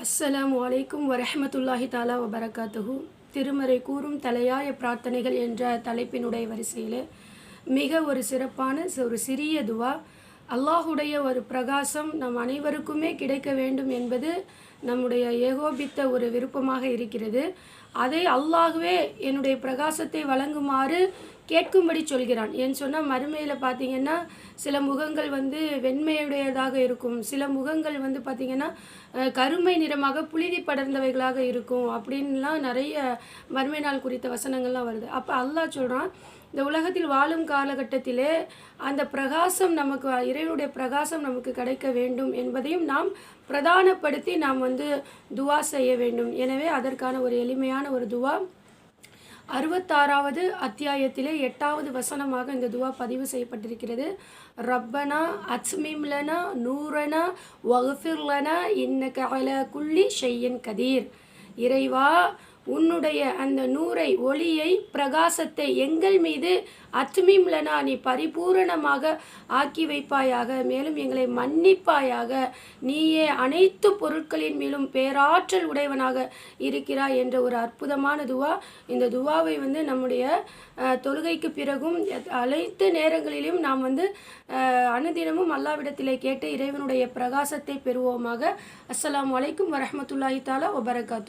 அஸ்ஸலாம் அலைக்கும் வரஹமத்துல்லாஹி தாலா வபரகாத்துஹு. திருமறை கூறும் தலையாய பிரார்த்தனைகள் என்ற தலைப்பினுடைய வரிசையில் மிக ஒரு சிறப்பான ஒரு சிறிய துவா. அல்லாஹுடைய ஒரு பிரகாசம் நம் அனைவருக்குமே கிடைக்க வேண்டும் என்பது நம்முடைய ஏகோபித்த ஒரு விருப்பமாக இருக்கிறது. அதை அல்லாகவே என்னுடைய பிரகாசத்தை வழங்குமாறு கேட்கும்படி சொல்கிறான். ஏன்னு சொன்னால் மறுமையில் பார்த்தீங்கன்னா சில முகங்கள் வந்து வெண்மையுடையதாக இருக்கும். சில முகங்கள் வந்து பார்த்திங்கன்னா கருமை நிறமாக புழுதி படர்ந்தவைகளாக இருக்கும் அப்படின்லாம் நிறைய மறுமை நாள் குறித்த வசனங்கள்லாம் வருது. அப்போ அல்லாஹ் சொல்கிறான் இந்த உலகத்தில் வாழும் காலகட்டத்திலே அந்த பிரகாசம் நமக்கு இறைவனுடைய பிரகாசம் நமக்கு கிடைக்க வேண்டும் என்பதையும் நாம் பிரதானப்படுத்தி நாம் வந்து துவா செய்ய வேண்டும். எனவே அதற்கான ஒரு எளிமையான ஒரு துவா. அறுபத்தாறாவது அத்தியாயத்திலே எட்டாவது வசனமாக இந்த துவா பதிவு செய்யப்பட்டிருக்கிறது. ரப்பனா அச்மிம்லனா நூரனா வகுஃபிர்லனா இன்ன அல குள்ளி ஷெய்யன் கதீர். இறைவா உன்னுடைய அந்த நூரை ஒளியை பிரகாசத்தை எங்கள் மீது அத்மீம்லனா நீ பரிபூரணமாக ஆக்கி வைப்பாயாக மேலும் எங்களை மன்னிப்பாயாக. நீயே அனைத்து பொருட்களின் மேலும் பேராற்றல் உடையவனாக இருக்கிறாய் என்ற ஒரு அற்புதமான துவா. இந்த துவாவை வந்து நம்முடைய தொழுகைக்கு பிறகும் அனைத்து நேரங்களிலும் நாம் வந்து அனுதினமும் அல்லாவிடத்திலே கேட்டு இறைவனுடைய பிரகாசத்தை பெறுவோமாக. அஸ்லாம் வலைக்கும் வரமத்துல்லாஹி தாலா ஒபரகாத்து